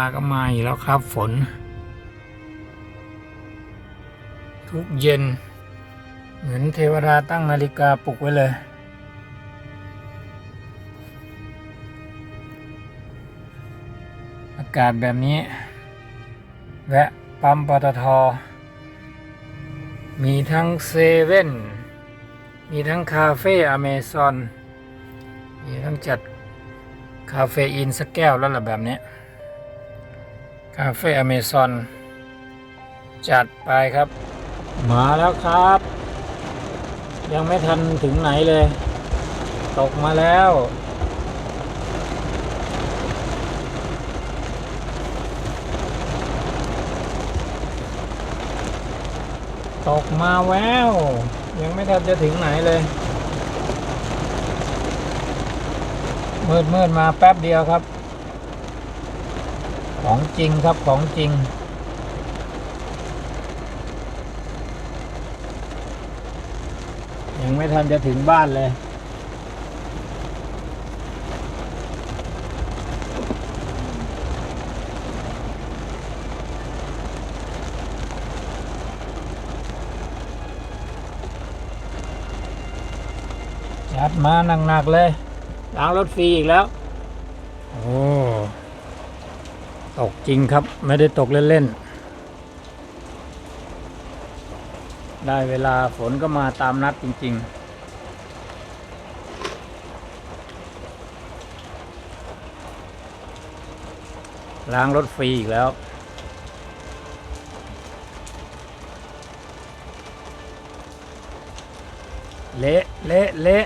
าก็มาอีกแล้วครับฝน ทุกเย็น เหมือนเทวดาตั้งนาฬิกาปลุกไว้เลย อากาศแบบนี้ แวะปั๊มปตท มีทั้งเซเว่นมีทั้งคาเฟ่อเมซอนมีทั้งจัด คาเฟอีนสักแก้วแล้วล่ะแบบนี้ คาเฟ่อเมซอน จัดไปครับ มาแล้วครับ ยังไม่ทันถึงไหนเลย ตกมาแล้ว ตกมาแววยังไม่ทันจะถึงไหนเลย มืดมืดมาแป๊บเดียวครับ ของจริงครับของจริง ยังไม่ทันจะถึงบ้านเลย จัดมาหนักๆเลย ล้างรถฟรีอีกแล้ว โอ้ตกจริงครับ ไม่ได้ตกเล่นๆ ได้เวลาฝนก็มาตามนัดจริง ๆล้างรถฟรีอีกแล้ว เละ เละ เละ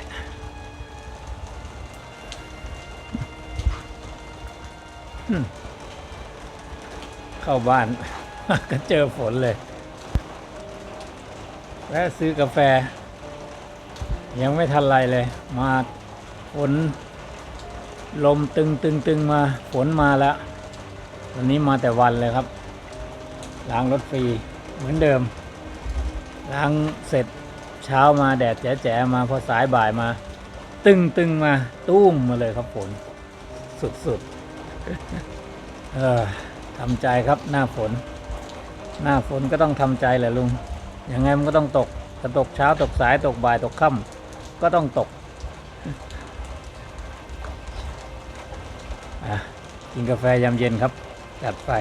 เข้าบ้าน ก็เจอฝนเลยแวะซื้อกาแฟ ยังไม่ทันไรเลย มาฝน ลมตึงตึงตึงมา ฝนมาแล้ว วันนี้มาแต่วันเลยครับ ล้างรถฟรีเหมือนเดิม ล้างเสร็จเช้ามาแดดแจ๋ๆมาพอสายบ่ายมา ตึงตึงมา ตุ้มมาเลยครับฝน สุดๆ เออทำใจครับหน้าฝน หน้าฝนก็ต้องทำใจแหละลุงยังไงมันก็ต้องตกจะตกเช้าตกสายตกบ่ายตกค่ำก็ต้องตกอะกินกาแฟยามเย็นครับจัดไป